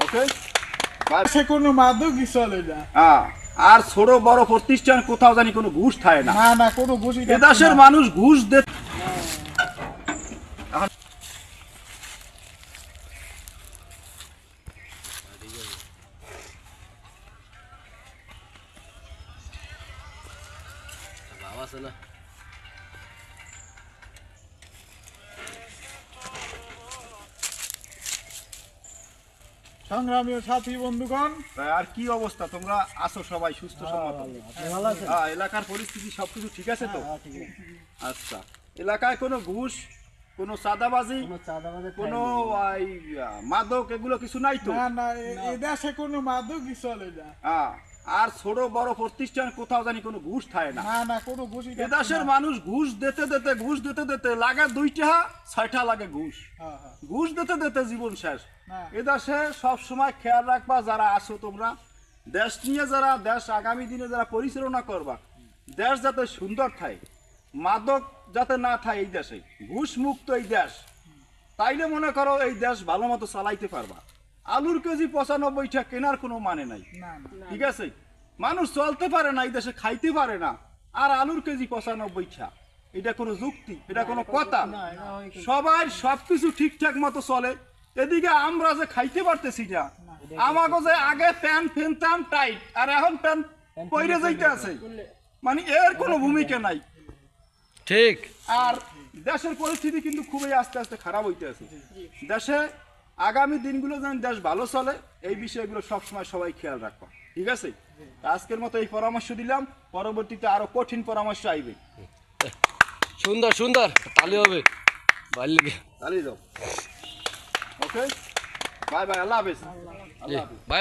ওকে সে কোনো মাদকই চলে না হ্যাঁ আর ছোট বড় প্রতিষ্ঠান কোথাও জানি কোনো ঘুষ খায় না। না না কোনো ঘুষি মানুষ ঘুষ দে সংগ্রামী ও সাথী বন্ধুগণ। আর কি অবস্থা? তোমরা আসো সবাই সুস্থ সম্মত হ্যাঁ এলাকার পরিস্থিতি সবকিছু ঠিক আছে তো? আচ্ছা এলাকায় কোনো ঘুষ কোনো চাঁদাবাজি কোনো মাদক এগুলো কিছু নাই তো? না না এ দেশে কোনো মাদকই চলে না। হ্যাঁ। আর ছোট বড় প্রতিষ্ঠান কোথাও জানি কোনো ঘুষ খায় না। কোনো ঘুষি এ দেশের মানুষ ঘুষ দিতে দিতে ঘুষ দিতে দিতে লাগে দুইটা ছয়টা লাগে ঘুষ। হ্যাঁ হ্যাঁ। ঘুষ দিতে দিতে জীবন শেষ। না। এ সব সময় খেয়াল রাখবা যারা আসো তোমরা। দেশ নিয়ে যারা দেশ আগামী দিনে যারা পরিচালনা করবা দেশ যাতে সুন্দর থাকে মাদক যাতে না থাকে এই দেশে। ঘুষ মুক্ত এই দেশ। তাইলে মনে করো এই দেশ ভালো মতো চালাইতে পারবা। আলুর কেজি পঁচানব্বইটা কেনার কোনো মানে নাই। ঠিক আছে? মানুষ চলতে পারে না এই দেশে খাইতে পারে না। আর আলুর কেজি পঁচানব্বইটা এটা কোনো যুক্তি? এটা কোনো কথা? সবাই সবকিছু ঠিকঠাক মতো চলে। এদিকে আমরা যে খাইতে পারতেছি না আমাকে যে আগে প্যান্ট ফেনতাম টাইট আর এখন প্যান্ট পইরে যাইতে আছে। মানে এর কোনো ভূমিকা নাই। ঠিক। আর দেশের পরিস্থিতি কিন্তু খুবই আস্তে আস্তে খারাপ হইতে আছে। দেশে আগামী দিনগুলো যেন দেশ ভালো চলে এই বিষয়গুলো সবসময় সবাই খেয়াল রাখব। ঠিক আছে? আজকের মতো এই পরামর্শ দিলাম পরবর্তীতে আরও কঠিন পরামর্শ আইবে। সুন্দর সুন্দর তালি হবে। চালিয়ে যাও ওকে বাই বাই আল্লাহ হাফেজ। আল্লাহ হাফেজ। বাই